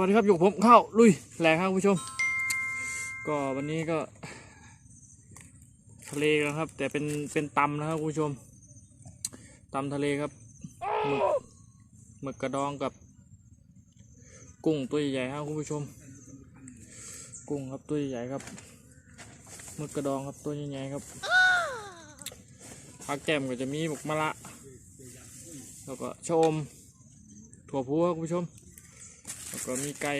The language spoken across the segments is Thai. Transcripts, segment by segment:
วัสดีครับอยู่ผมเข้าลุยแหลกครับคุณผู้ชม ก็วันนี้ก็ทะเลนะครับ แต่เป็นเป็นตำนะครับคุณผู้ชมตำทะเลครับหมึกหมึกกระดองกับ กุ้งตัวใหญ่ๆครับคุณผู้ชม กุ้งครับตัวใหญ่ๆครับหมึกกระดองครับตัวใหญ่ครับผักแก้มก็จะมีหมกมะระแล้วก็ชมถั่วพูครับคุณผู้ชม แล้วก็มีไก่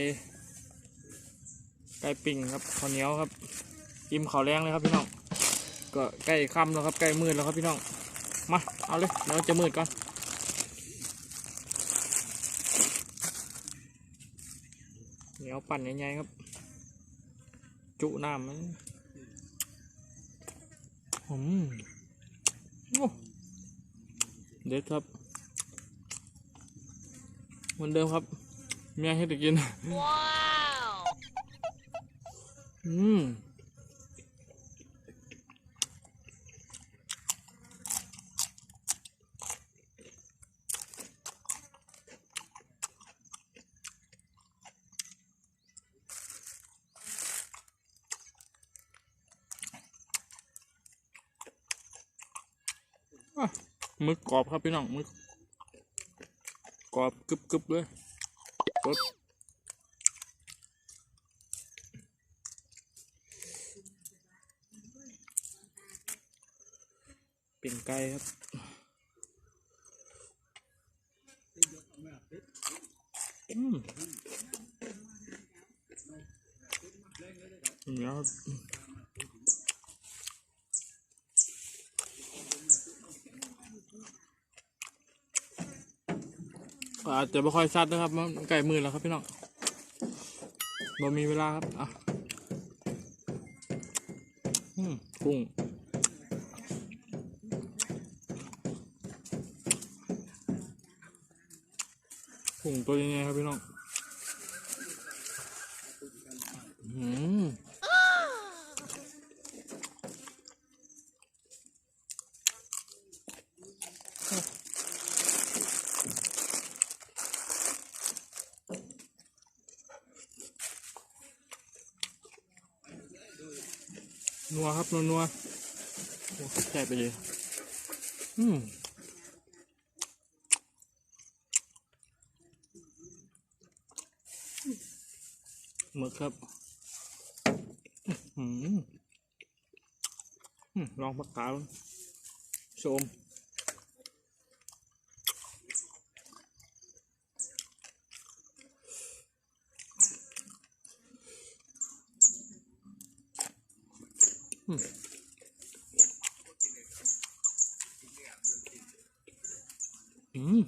ไก่ปิ่งครับข้าวเหนียวครับอิ่มข้าวแรงเลยครับพี่น้องก็ใกล้ค่ำแล้วครับใกล้มืดแล้วครับพี่น้องมาเอาเลยเดี๋ยวจะมืดก่อนเหนียวปั่นใหญ่ๆครับ จุน้ำมันอืมโอ้เด็ดครับเหมือนเดิมครับ เมียให้ตะกินอืมอะมึกกรอบครับพี่น้องมึกกรอบกรึบกรึบเลย ปึ๊บเป็นไก่ครับ อาจจะไม่ค่อยชัดนะครับมันไก่มือแล้วครับพี่น้องเรามีเวลาครับอะกุ้งกุ้งตัวยังไงครับพี่น้องอืม นัวครับนัวนัวโอ้แซ่บไปเลย อืมหมึกครับอื้อหืออื้อลองปากกาดูชม อืม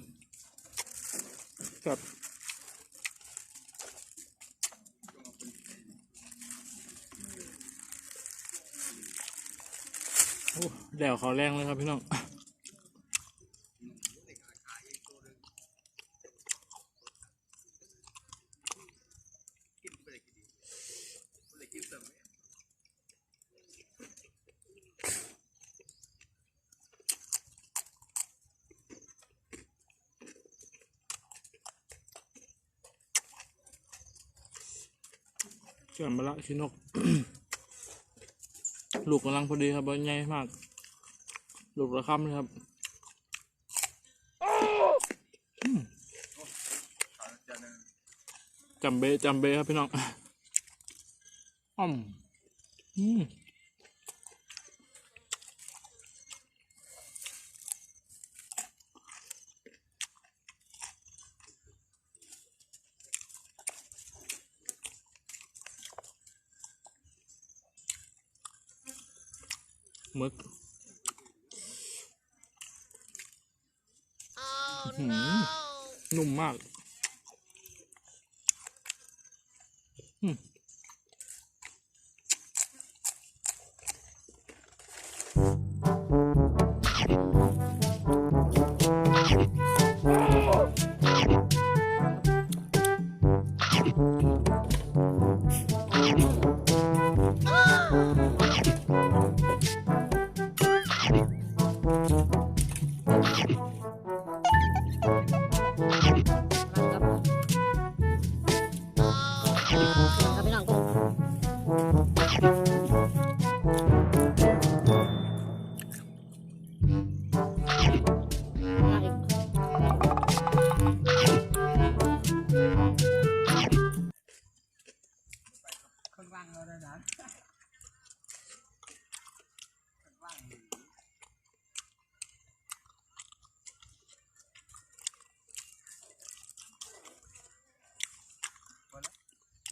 ครับโอ้แดวเขาแรงเลยครับพี่น้อง เชื่อมมาละชินก ลูกกำลังพอดีครับใหญ่มาก ลูกระคำเลยครับจำเบจำเบครับพี่น้องอ้อมอืม มึกอื้อหือนุ่มมาก อืม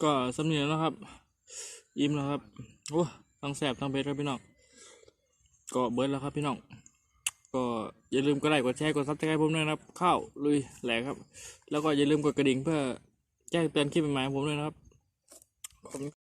ก็สำเนียงแล้วครับ อิ่มแล้วครับโอ้ทั้งแสบทั้งเผ็ดครับพี่น้องก็เบิร์ดแล้วครับพี่น้องก็อย่าลืมกดไลค์กดแชร์กดซับสไครต์ผมด้วยนะครับข้าวลุยแหลกครับ แล้วก็อย่าลืมกดกระดิ่งเพื่อแจ้งเตือนคลิปใหม่ๆของผมด้วยนะครับขอบคุณ